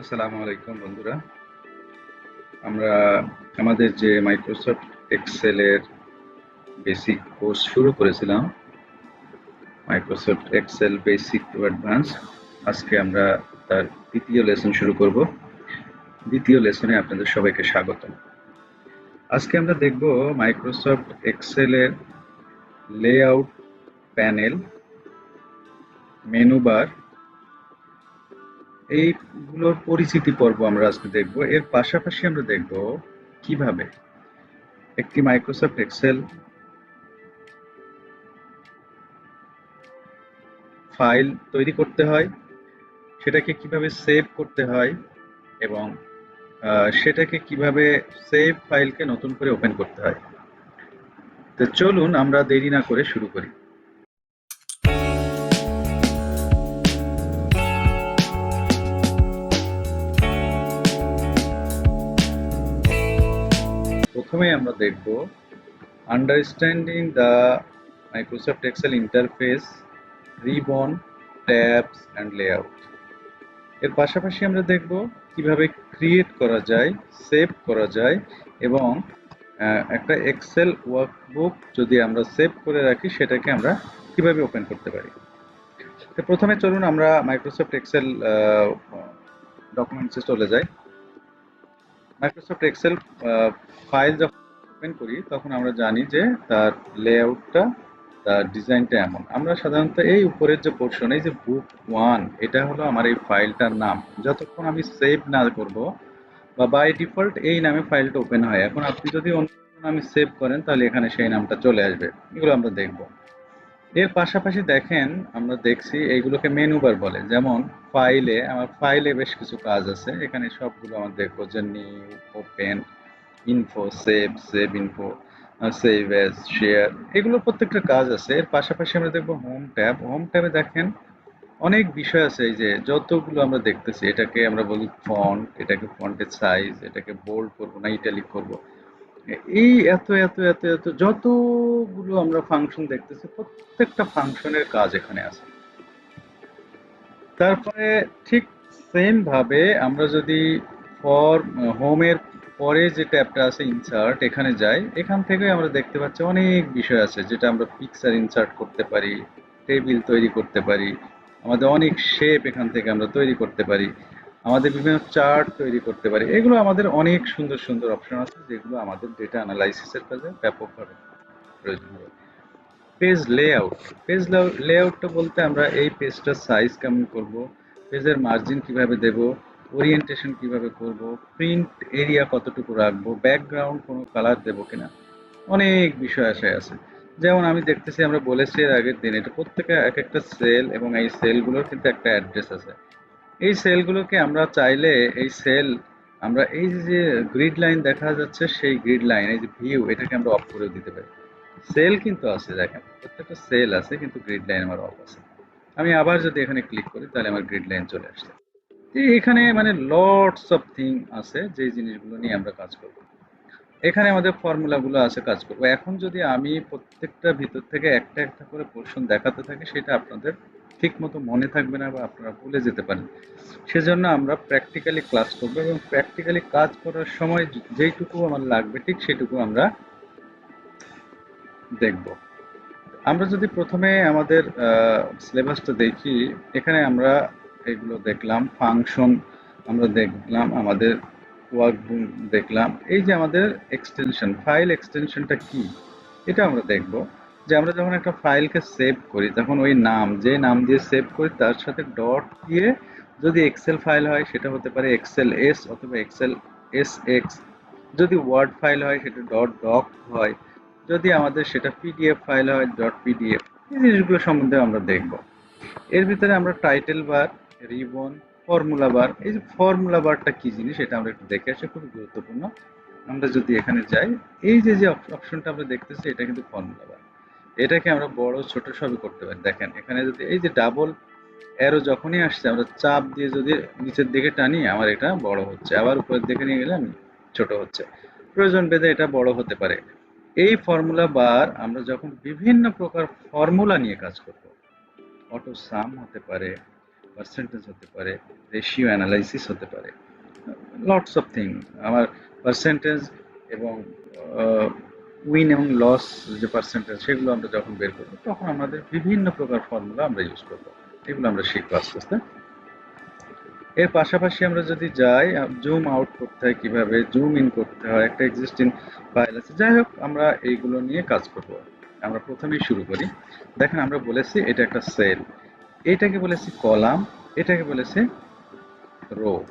আসসালামু আলাইকুম, বন্ধুরা। আমরা আমাদের যে মাইক্রোসফট এক্সেলের বেসিক কোর্স শুরু করেছিলাম Microsoft Excel basic to advance আজকে আমরা তার দ্বিতীয় লেসন শুরু করব। দ্বিতীয় লেসনে আপনাদের সবাইকে স্বাগত। আজকে আমরা দেখব মাইক্রোসফট এক্সেলের লেআউট প্যানেল মেনু বার এইগুলোর পরিচিতি পর্ব আমরা আজকে দেখব। এর পাশাপাশি আমরা দেখব কীভাবে একটি মাইক্রোসফট এক্সেল ফাইল তৈরি করতে হয়, সেটাকে কীভাবে সেভ করতে হয় এবং সেটাকে কীভাবে সেভ ফাইলকে নতুন করে ওপেন করতে হয়। তো চলুন আমরা দেরি না করে শুরু করি। প্রথমে আমরা দেখব understanding the Microsoft Excel interface ribbon tabs and layout এর পাশাপাশি আমরা দেখব কীভাবে ক্রিয়েট করা যায় সেভ করা যায়, এবং একটা এক্সেল ওয়ার্কবুক যদি আমরা সেভ করে রাখি, সেটাকে আমরা কীভাবে ওপেন করতে পারি? তো প্রথমে চলুন আমরা মাইক্রোসফট এক্সেল ডকুমেন্টসে চলে যাই। মাইক্রোসফট এক্সেল ফাইল যখন ওপেন করি, তখন আমরা জানি যে তার লেআউটটা তার ডিজাইনটা এমন। আমরা সাধারণত এই উপরের যে পোর্শন এই যে বুক ওয়ান এটা হলো আমার এই ফাইলটার নাম। যতক্ষণ আমি সেভ না করব, বা বাই ডিফল্ট এই নামে ফাইলটা ওপেন হয়। এখন আপনি যদি অন্য নামে সেভ করেন, তাহলে এখানে সেই নামটা চলে আসবে। এগুলো আমরা দেখব। এর পাশাপাশি দেখেন, আমরা দেখছি এইগুলোকে মেনু বার বলে। যেমন ফাইলে আমার ফাইলে বেশ কিছু কাজ আছে। এখানে সবগুলো আমরা দেখব। যে new open info save save info save as share এগুলোর প্রত্যেকটা কাজ আছে। এর পাশাপাশি আমরা দেখব হোম ট্যাব হোম ট্যাবে দেখেন, অনেক বিষয় আছে। এই যে যতগুলো আমরা দেখতেছি, এটাকে আমরা বলি ফন্ট এটাকে ফন্টের সাইজ এটাকে বোল্ড করব না ইটালিক করব। এই এত এত এত এত, যতগুলো আমরা ফাংশন দেখতেছি, প্রত্যেকটা ফাংশনের কাজ এখানে আছে। তারপরে ঠিক সেম ভাবে আমরা যদি ফর হোমের পরে যে ট্যাবটা আছে ইনসার্ট এখানে যাই, এখান থেকে আমরা দেখতে পাচ্ছি অনেক বিষয় আছে, যেটা আমরা পিকচার ইনসার্ট করতে পারি টেবিল তৈরি করতে পারি, আমাদের অনেক শেপ এখান থেকে আমরা তৈরি করতে পারি। আমাদের বিভিন্ন চার্ট তৈরি করতে পারি। এগুলো আমাদের অনেক সুন্দর সুন্দর অপশন আছে, যেগুলো আমাদের ডেটা অ্যানালাইসিসের কাজে ব্যাপকভাবে প্রয়োজন হবে পেজ লেআউট পেজ লেআউটটা বলতে আমরা এই পেজটার সাইজ কেমন করব পেজের মার্জিন কীভাবে দেব ওরিয়েন্টেশন কীভাবে করব প্রিন্ট এরিয়া কতটুকু রাখব ব্যাকগ্রাউন্ড কোনো কালার দেবো কিনা, অনেক বিষয় আসে আছে। যেমন আমি দেখতেছি আমরা বলেছি এর আগের দিন, এটা প্রত্যেকে এক একটা সেল এবং এই সেলগুলোর কিন্তু একটা অ্যাড্রেস আছে। এই সেলগুলোকে আমরা চাইলে এই সেল, আমরা এই যে গ্রিড লাইন দেখা যাচ্ছে, সেই গ্রিড লাইন, এই যে ভিউ, এটাকে আমরা অফ করে দিতে পারি। সেল কিন্তু আছে, দেখেন, প্রত্যেকটা সেল আছে, কিন্তু গ্রিড লাইন আমার অফ আছে। আমি আবার যদি এখানে ক্লিক করি, তাহলে আমার গ্রিড লাইন চলে আসছে। এখানে মানে লটস অফ থিং আছে যে জিনিসগুলো নিয়ে আমরা কাজ করব। এখানে আমাদের ফর্মুলাগুলো আছে কাজ করব। এখন যদি আমি প্রত্যেকটা ভিতর থেকে একটা একটা করে পোর্শন দেখাতে থাকি, সেটা আপনাদের ঠিক মতো মনে থাকবে না বা আপনারা ভুলে যেতে পারেন। সেজন্য আমরা প্র্যাকটিক্যালি ক্লাস করব এবং প্র্যাকটিক্যালি কাজ করার সময় যেইটুকু আমার লাগবে ঠিক সেটুকু আমরা দেখব। আমরা যদি প্রথমে আমাদের সিলেবাসটা দেখি, এখানে আমরা এগুলো দেখলাম ফাংশন আমরা দেখলাম, আমাদের ওয়ার্কবুক দেখলাম, এই যে আমাদের এক্সটেনশন ফাইল এক্সটেনশনটা কি? এটা আমরা দেখব। যে আমরা যখন একটা ফাইলকে সেভ করি, তখন ওই নাম, যে নাম দিয়ে সেভ করি, তার সাথে ডট দিয়ে যদি এক্সেল ফাইল হয়, সেটা হতে পারে এক্সেল এস অথবা এক্সেল এস এক্স যদি ওয়ার্ড ফাইল হয়, সেটা ডট ডক হয়। যদি আমাদের সেটা পিডিএফ ফাইল হয় ডট পিডিএফ এই জিনিসগুলো সম্বন্ধে আমরা দেখব। এর ভিতরে আমরা title bar ribbon formula bar এই যে ফর্মুলা বারটা কি জিনিস এটা আমরা একটু দেখে আসি খুব গুরুত্বপূর্ণ। আমরা যদি এখানে যাই, এই যে যে অপশনটা আমরা দেখতেছি, এটা কিন্তু ফর্মুলা বার এটাকে আমরা বড় ছোট সবই করতে পারি। দেখেন, এখানে যদি এই যে ডাবল অ্যারো যখনই আসছে, আমরা চাপ দিয়ে যদি নিচের দিকে টানি, আমার এটা বড় হচ্ছে। আবার উপরের দিকে নিয়ে গেলে আমি ছোট হচ্ছে। প্রয়োজন ভেদে এটা বড় হতে পারে। এই ফর্মুলা বার আমরা যখন বিভিন্ন প্রকার ফর্মুলা নিয়ে কাজ করব অটো সাম হতে পারে পার্সেন্টেজ হতে পারে রেশিও অ্যানালাইসিস হতে পারে লটস অফ থিং আমার পার্সেন্টেজ এবং উইন এবং লস যে পার্সেন্টেজ সেগুলো আমরা যখন বের করব, তখন আমাদের বিভিন্ন প্রকার ফর্মুলা আমরা ইউজ করব। এগুলো আমরা শিখব আস্তে আস্তে। এর পাশাপাশি আমরা যদি যাই জুম আউট করতে হয় কীভাবে জুম ইন করতে হয়, একটা এক্সিস্টিং ফাইল আছে। যাই হোক, আমরা এইগুলো নিয়ে কাজ করব। আমরা প্রথমেই শুরু করি। দেখেন আমরা বলেছি এটা একটা সেল এটাকে বলেছি কলাম, এটাকে বলেছি রো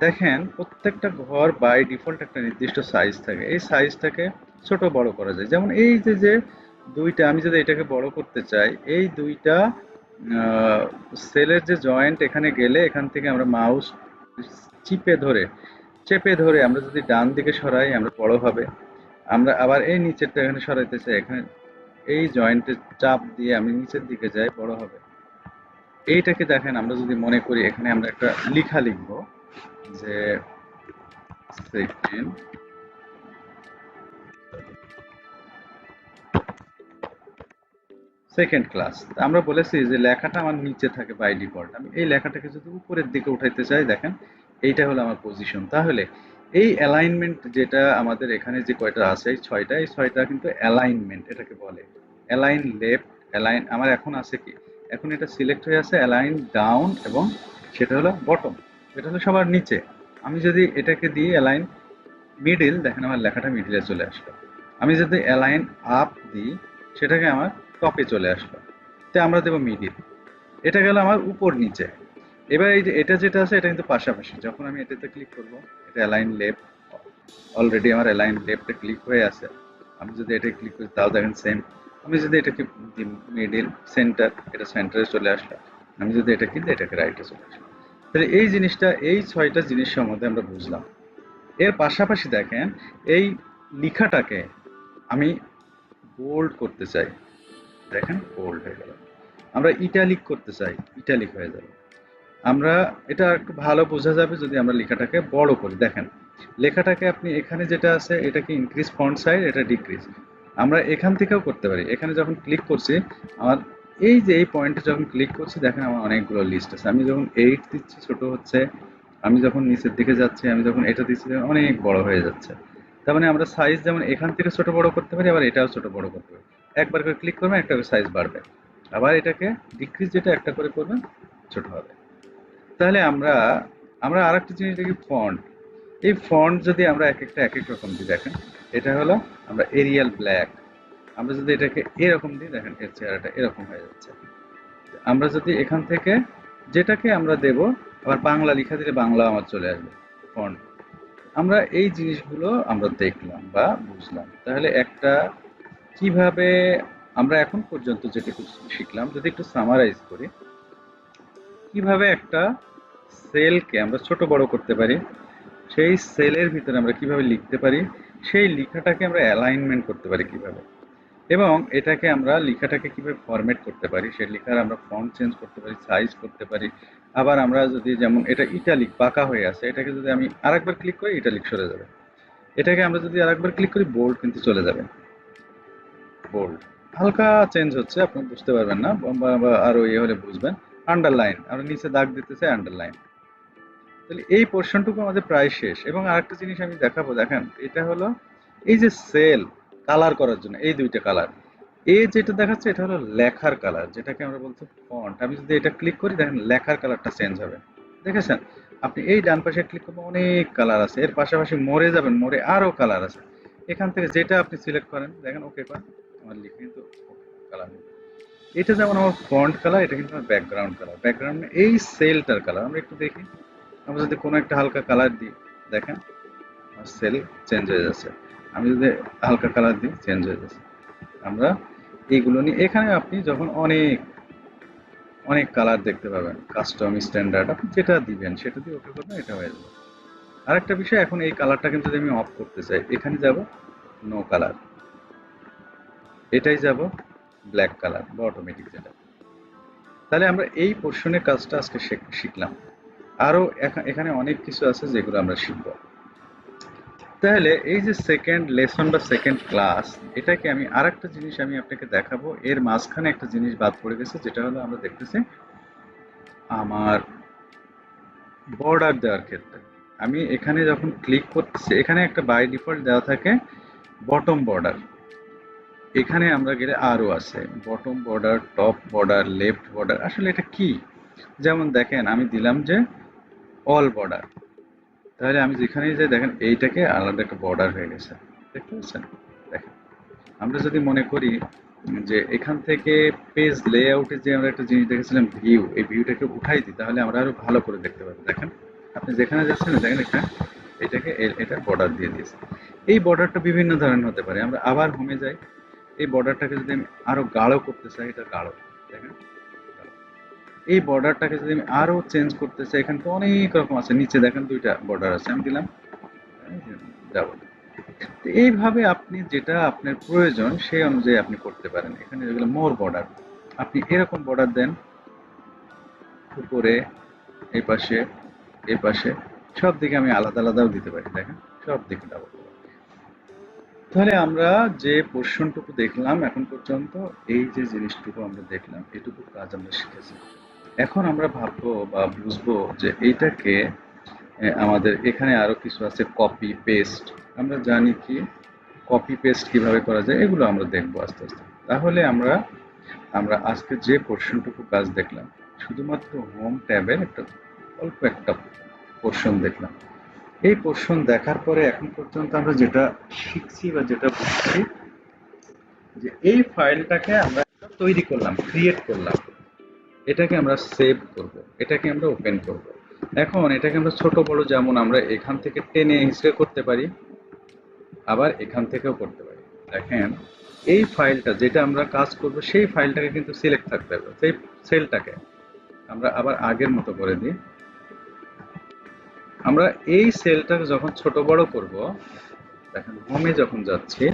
দেখেন, প্রত্যেকটা ঘর বাই ডিফল্ট একটা নির্দিষ্ট সাইজ থাকে। এই সাইজটাকে ছোট বড় করা যায়। যেমন এই যে যে দুইটা, আমি যদি এটাকে বড় করতে চাই, এই দুইটা সেলের যে জয়েন্ট এখানে গেলে এখান থেকে আমরা মাউস চিপে ধরে, চেপে ধরে আমরা যদি ডান দিকে সরাই, আমরা বড় হবে। আমরা আবার এই নিচেরটা এখানে সরাইতে চাই, এখানে এই জয়েন্টের চাপ দিয়ে আমি নিচের দিকে যাই, বড় হবে। এইটাকে দেখেন, আমরা যদি মনে করি, এখানে আমরা একটা লিখা লিখব যে সেকেন্ড সেকেন্ড ক্লাস আমরা বলেছি যে লেখাটা আমার নিচে থাকে বাই ডিফল্ট আমি এই লেখাটাকে যদি উপরের দিকে উঠাইতে চাই, দেখেন, এইটা হলো আমার পজিশন তাহলে এই অ্যালাইনমেন্ট যেটা আমাদের এখানে যে কয়টা আছে, এই ছয়টা এই ছয়টা কিন্তু অ্যালাইনমেন্ট এটাকে বলে। অ্যালাইন লেফট অ্যালাইন আমার এখন আছে কি? এখন এটা সিলেক্ট হয়ে আছে অ্যালাইন ডাউন এবং সেটা হলো বটম এটা হলো সবার নিচে। আমি যদি এটাকে দিই অ্যালাইন মিডিল দেখেন আমার লেখাটা মিডিলে চলে আসলো। আমি যদি অ্যালাইন আপ দিই, সেটাকে আমার টপে চলে আসলো। তো আমরা দেবো মিডিল এটা গেল আমার উপর নিচে। এবার এই যে এটা যেটা আছে, এটা কিন্তু পাশাপাশি। যখন আমি এটাতে ক্লিক করব, এটা অ্যালাইন লেফট অলরেডি আমার অ্যালাইন লেফটে ক্লিক হয়ে আছে। আমি যদি এটা ক্লিক করি, তাও দেখেন সেম আমি যদি এটাকে মিডিল সেন্টার এটা সেন্টারে চলে আসলো। আমি যদি এটা কিন্তু এটাকে রাইটে চলে আসলো। তাহলে এই জিনিসটা, এই ছয়টা জিনিস সম্বন্ধে আমরা বুঝলাম। এর পাশাপাশি দেখেন, এই লেখাটাকে আমি বোল্ড করতে চাই। দেখেন বোল্ড হয়ে গেল। আমরা ইটালিক করতে চাই ইটালিক হয়ে যাবে। আমরা, এটা একটু ভালো বোঝা যাবে যদি আমরা লেখাটাকে বড় করি। দেখেন, লেখাটাকে আপনি এখানে যেটা আছে, এটাকে ইনক্রিজ ফন্ট সাইজ এটা ডিক্রিজ আমরা এখান থেকেও করতে পারি। এখানে যখন ক্লিক করছি, আমার এই যে এই পয়েন্টে যখন ক্লিক করছি, দেখেন আমার অনেকগুলো লিস্ট আছে। আমি যখন এইট দিচ্ছি, ছোট হচ্ছে, আমি যখন নিচের দিকে যাচ্ছি, আমি যখন এটা দিচ্ছি অনেক বড় হয়ে যাচ্ছে। তার মানে আমরা সাইজ যেমন এখান থেকে ছোট বড় করতে পারি, আবার এটাও ছোট বড় করতে পারি। একবার করে ক্লিক করবেন, একটা করে সাইজ বাড়বে। আবার এটাকে ডিক্রিজ যেটা একটা করে করবেন, ছোট হবে। তাহলে আমরা আমরা আর একটা জিনিস দেখি ফন্ট এই ফন্ট যদি আমরা এক একটা, এক এক রকম দিই দেখেন, এটা হলো আমরা এরিয়াল ব্ল্যাক আমরা যদি এটাকে এরকম দিই দেখেন, এর চেহারাটা এরকম হয়ে যাচ্ছে। আমরা যদি এখান থেকে যেটাকে আমরা দেব, আবার বাংলা লেখা দিলে বাংলা আমার চলে আসবে ফন্ট আমরা এই জিনিসগুলো আমরা দেখলাম বা বুঝলাম। তাহলে একটা কীভাবে আমরা এখন পর্যন্ত যেটুকু শিখলাম, যদি একটু সামারাইজ করি, কীভাবে একটা সেলকে আমরা ছোট বড় করতে পারি, সেই সেলের ভিতরে আমরা কীভাবে লিখতে পারি, সেই লেখাটাকে আমরা অ্যালাইনমেন্ট করতে পারি কীভাবে? এবং এটাকে আমরা লেখাটাকে কীভাবে ফরম্যাট করতে পারি, সেই লেখার আমরা ফন্ট চেঞ্জ করতে পারি সাইজ করতে পারি, আবার আমরা যদি যেমন এটা ইটালিক পাকা হয়ে আছে, এটাকে যদি আমি আরেকবার ক্লিক করি ইটালিক সরে যাবে। এটাকে আমরা যদি আরেকবার ক্লিক করি বোল্ড কিন্তু চলে যাবে। বোল্ড হালকা চেঞ্জ হচ্ছে, আপনি বুঝতে পারবেন না, বা- বা ইয়ে হলে বুঝবেন। আন্ডারলাইন আমরা নিচে দাগ দিতে চাই আন্ডারলাইন তাহলে এই পোর্শনটুকু আমাদের প্রায় শেষ। এবং আরেকটা জিনিস আমি দেখাবো, দেখেন, এটা হলো এই যে সেল কালার করার জন্য, এই দুইটা কালার এ যেটা দেখাচ্ছে, এটা হলো লেখার কালার যেটাকে আমরা বলছি ফন্ট আমি যদি এটা ক্লিক করি, দেখেন লেখার কালারটা চেঞ্জ হবে। দেখেছেন? আপনি এই ডান পাশে ক্লিক করবেন, অনেক কালার আছে। এর পাশাপাশি মোড়ে যাবেন মোড়ে আরও কালার আছে। এখান থেকে যেটা আপনি সিলেক্ট করেন, দেখেন ওকে করেন আমার লিখে কিন্তু কালার এটা যেমন আমার ফ্রন্ট কালার এটা কিন্তু আমার ব্যাকগ্রাউন্ড কালার ব্যাকগ্রাউন্ড এই সেলটার কালার আমরা একটু দেখি। আমরা যদি কোনো একটা হালকা কালার দিই, দেখেন, আমার সেল চেঞ্জ হয়ে যাচ্ছে। আমি যদি হালকা কালার দিই চেঞ্জ হয়ে যাচ্ছে। আমরা এইগুলো নিয়ে, এখানে আপনি যখন অনেক অনেক কালার দেখতে পাবেন কাস্টম স্ট্যান্ডার্ড আপনি যেটা দিবেন, সেটা দিয়ে ওকে করবেন, এটা হয়ে যাবে। আরেকটা বিষয়, এখন এই কালারটা কিন্তু যদি আমি অফ করতে চাই, এখানে যাব নো কালার এটাই যাব ব্ল্যাক কালার বা অটোমেটিক যেটা। তাহলে আমরা এই পোর্শনের কাজটা আজকে শিখ- শিখলাম। আরও এখা- এখানে অনেক কিছু আছে যেগুলো আমরা শিখব। তাহলে এই যে সেকেন্ড লেসন বা সেকেন্ড ক্লাস এটাকে আমি আরেকটা জিনিস আমি আপনাকে দেখাবো। এর মাঝখানে একটা জিনিস বাদ পড়ে গেছে, যেটা হলো আমরা দেখতেছি আমার বর্ডার দেওয়ার ক্ষেত্রে। আমি এখানে যখন ক্লিক করতেছি, এখানে একটা বাই ডিফল্ট দেওয়া থাকে বটম বর্ডার এখানে আমরা গেলে আরও আছে। Bottom border top border left border আসলে এটা কি? যেমন দেখেন, আমি দিলাম যে অল বর্ডার তাহলে আমি যেখানেই যাই, দেখেন এইটাকে আলাদা একটা বর্ডার হয়ে গেছে। দেখতে পাচ্ছেন? দেখেন। আমরা যদি মনে করি যে এখান থেকে পেজ লেআউটে যে আমরা একটা জিনিস দেখেছিলাম ভিউ এই ভিউটাকে উঠাই দিই, তাহলে আমরা আরও ভালো করে দেখতে পাবো। দেখেন, আপনি যেখানে যাচ্ছেন, দেখেন এটা, এটাকে এটা বর্ডার দিয়ে দিয়েছে। এই বর্ডারটা বিভিন্ন ধরনের হতে পারে। আমরা আবার হোমে যাই এই বর্ডারটাকে যদি আমি আরও গাঢ় করতে চাই, এটা গাঢ়, দেখেন। এই বর্ডারটাকে যদি আমি আরও চেঞ্জ করতে চাই, এখানে তো অনেক রকম আছে, নিচে দেখেন দুইটা বর্ডার আছে, আমি দিলাম। ডাবল এইভাবে আপনি যেটা আপনার প্রয়োজন, সেই অনুযায়ী আপনি করতে পারেন। এখানে যেগুলো মোর বর্ডার আপনি এরকম বর্ডার দেন, উপরে, এই পাশে এই পাশে সব দিকে আমি আলাদা আলাদাও দিতে পারি, দেখেন সব দিকে ডাবল তাহলে আমরা যে পোর্শনটুকু দেখলাম এখন পর্যন্ত, এই যে জিনিসটুকু আমরা দেখলাম, এটুকু কাজ আমরা শিখেছি। এখন আমরা ভাববো বা বুঝব যে এইটাকে আমাদের এখানে আরও কিছু আছে কপি পেস্ট আমরা জানি কি কপি পেস্ট কীভাবে করা যায়, এগুলো আমরা দেখব আস্তে আস্তে। তাহলে আমরা আমরা আজকে যে পোর্শনটুকু কাজ দেখলাম, শুধুমাত্র হোম ট্যাবের একটা অল্প একটা পোর্শন দেখলাম। এই পোর্শন দেখার পরে এখন পর্যন্ত আমরা যেটা শিখছি বা যেটা বুঝছি, যে এই ফাইলটাকে আমরা তৈরি করলাম ক্রিয়েট করলাম। এটাকে আমরা সেভ করব, এটাকে আমরা ওপেন করব। এখন এটাকে আমরা ছোট বড় যেমন আমরা এখান থেকে টেনে হিসেবে করতে পারি, আবার এখান থেকেও করতে পারি। দেখেন, এই ফাইলটা যেটা আমরা কাজ করব, সেই ফাইলটাকে কিন্তু সিলেক্ট থাকতে হবে, সেই সেলটাকে আমরা আবার আগের মতো করে দিই। আমরা এই সেলটাকে যখন ছোট বড় করব, দেখেন হোমে যখন যাচ্ছি,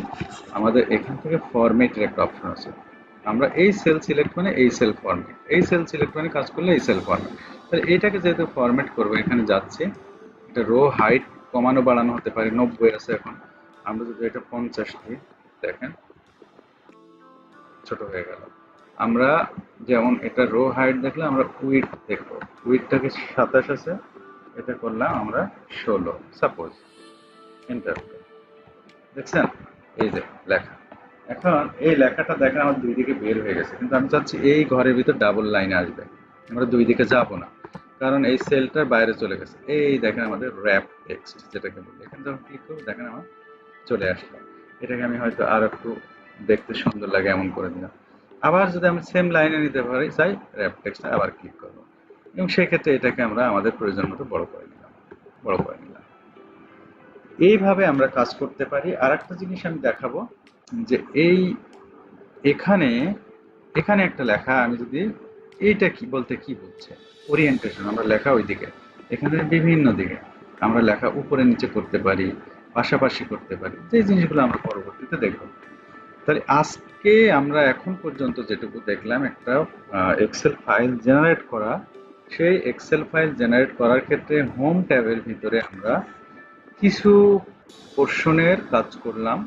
আমাদের এখান থেকে ফরম্যাটের একটা অপশন আছে। আমরা এই সেল সিলেক্ট মানে এই সেল ফরম্যাট এই সেল সিলেক্ট মানে কাজ করলে এই সেল ফরম্যাট তাহলে এইটাকে যেহেতু ফরম্যাট করব, এখানে যাচ্ছে এটা রো হাইট কমানো বাড়ানো হতে পারে, নব্বই আছে এখন। আমরা যদি এটা পঞ্চাশ দিই, দেখেন, ছোট হয়ে গেল। আমরা যেমন এটা রো হাইট দেখলে আমরা উইড দেখব। উইডটাকে সাতাশ আছে এটা করলাম আমরা ষোলো সাপোজ এন্টার দেখছেন? এই যে লেখা। এখন এই লেখাটা দেখেন আমার দুই দিকে বের হয়ে গেছে, কিন্তু আমি চাচ্ছি এই ঘরের ভিতর ডাবল লাইন আসবে। আমরা দুই দিকে যাব না, কারণ এই সেলটার বাইরে চলে গেছে। এই দেখেন আমাদের র্যাপ টেক্সট যেটাকে বলি। এখানে যখন ক্লিক করব, দেখেন আমার চলে আসলো। এটাকে আমি হয়তো আর একটু দেখতে সুন্দর লাগে এমন করে দিলাম। আবার যদি আমি সেম লাইনে নিতে পারি চাই র্যাপ টেক্সটটা আবার ক্লিক করব। এবং সেক্ষেত্রে এটাকে আমরা আমাদের প্রয়োজন মতো বড় করে নিলাম, বড় করে নিলাম। এইভাবে আমরা কাজ করতে পারি। আর একটা জিনিস আমি দেখাবো যে এই এখানে এখানে একটা লেখা, আমি যদি এইটা কি বলতে কি বুঝছে ওরিয়েন্টেশন আমরা লেখা ওইদিকে। এখানে বিভিন্ন দিকে আমরা লেখা উপরে নিচে করতে পারি, পাশাপাশি করতে পারি। যে জিনিসগুলো আমরা পরবর্তীতে দেখব। তাহলে আজকে আমরা এখন পর্যন্ত যেটুকু দেখলাম, একটা এক্সেল ফাইল জেনারেট করা সেই এক্সেল ফাইল জেনারেট করার ক্ষেত্রে হোম ট্যাবের ভিতরে আমরা কিছু পোর্শনের কাজ করলাম।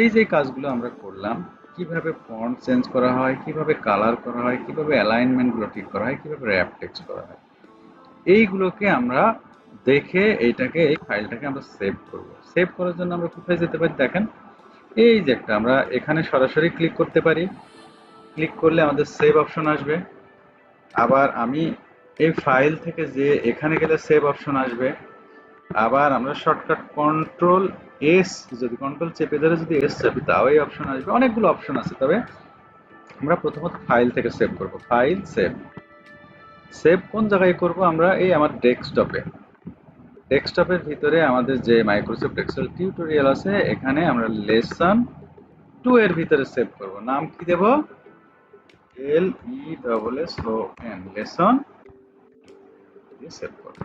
এই যে কাজগুলো আমরা করলাম, কীভাবে ফন্ট চেঞ্জ করা হয়, কীভাবে কালার করা হয়, কীভাবে অ্যালাইনমেন্টগুলো ঠিক করা হয়, কীভাবে র্যাপ টেক্সট করা হয়, এইগুলোকে আমরা দেখে এইটাকে, এই ফাইলটাকে আমরা সেভ করব। সেভ করার জন্য আমরা কোথায় যেতে পারি দেখেন? এই যে একটা, আমরা এখানে সরাসরি ক্লিক করতে পারি। ক্লিক করলে আমাদের সেভ অপশন আসবে। আবার আমি এই ফাইল থেকে যে এখানে গেলে সেভ অপশন আসবে, আবার আমরা শর্টকাট কন্ট্রোল এস যদি কন্ট্রোল চেপে ধরে যদি এস চাপি, তাও এই অপশন আসবে। অনেকগুলো অপশন আছে, তবে আমরা প্রথমত ফাইল থেকে সেভ করব। ফাইল সেভ সেভ কোন জায়গায় করব? আমরা এই আমার ডেস্কটপে ডেস্কটপের ভিতরে আমাদের যে মাইক্রোসফট এক্সেল টিউটোরিয়াল আছে, এখানে আমরা লেসন টু এর ভিতরে সেভ করব। নাম কি দেব? L E double S O N lesson save করব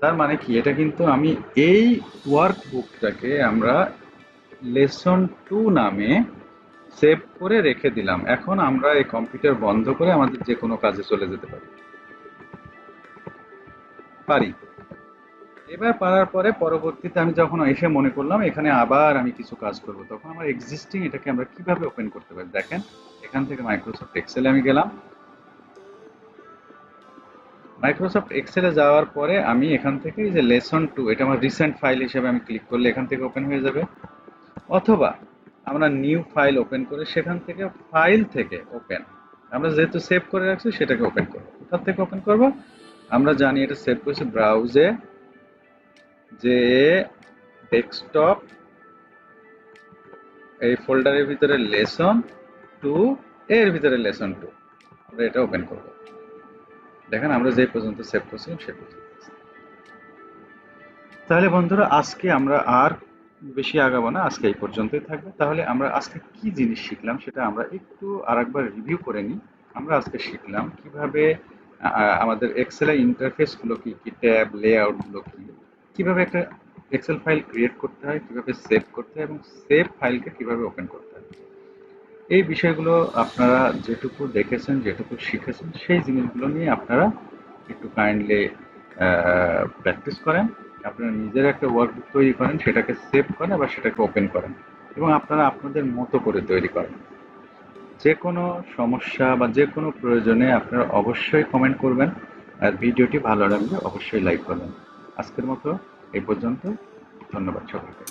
তার মানে কি? এটা কিন্তু আমি এই ওয়ার্কবুকটাকে আমরা লেসন টু নামে সেভ করে রেখে দিলাম। এখন আমরা এই কম্পিউটার বন্ধ করে আমাদের যে কোনো কাজে চলে যেতে পারি। পারি। এবার পারার পরে পরবর্তীতে আমি যখন এসে মনে করলাম এখানে আবার আমি কিছু কাজ করব, তখন আমার এক্সিস্টিং এটাকে আমরা কীভাবে ওপেন করতে পারি? দেখেন, এখান থেকে মাইক্রোসফট এক্সেলে আমি গেলাম। মাইক্রোসফট এক্সেলে যাওয়ার পরে আমি এখান থেকে যে লেসন টু এটা আমার রিসেন্ট ফাইল হিসেবে আমি ক্লিক করলে এখান থেকে ওপেন হয়ে যাবে। অথবা আমরা নিউ ফাইল ওপেন করে সেখান থেকে ফাইল থেকে ওপেন আমরা যেহেতু সেভ করে রাখছি সেটাকে ওপেন করব। কোথার থেকে ওপেন করব? আমরা জানি এটা সেভ করেছি ব্রাউজে যে ডেস্কটপ এই ফোল্ডারের ভিতরে লেসন টু এর ভিতরে লেসন টু আমরা এটা ওপেন করব। দেখেন, আমরা যে পর্যন্ত সেভ করছিলাম সে পর্যন্ত তাহলে বন্ধুরা, আজকে আমরা আর বেশি আগাবো না, আজকে এই পর্যন্তই থাকবে। তাহলে আমরা আজকে কি জিনিস শিখলাম সেটা আমরা একটু আরেকবার রিভিউ করে নিই। আমরা আজকে শিখলাম কীভাবে আমাদের এক্সেলের ইন্টারফেসগুলো কি কি ট্যাব লেআউটগুলো কি, কীভাবে একটা এক্সেল ফাইল ক্রিয়েট করতে হয়, কীভাবে সেভ করতে হয় এবং সেভ ফাইলকে কীভাবে ওপেন করতে হয়। এই বিষয়গুলো আপনারা যেটুকু দেখেছেন, যেটুকু শিখেছেন, সেই জিনিসগুলো নিয়ে আপনারা একটু কাইন্ডলি প্র্যাকটিস করেন। আপনারা নিজের একটা ওয়ার্কবুক তৈরি করেন, সেটাকে সেভ করেন বা সেটাকে ওপেন করেন এবং আপনারা আপনাদের মতো করে তৈরি করেন। যে কোনো সমস্যা বা যে কোনো প্রয়োজনে আপনারা অবশ্যই কমেন্ট করবেন আর ভিডিওটি ভালো লাগলে অবশ্যই লাইক করবেন। আজকের মতো এই পর্যন্ত। ধন্যবাদ সকলকে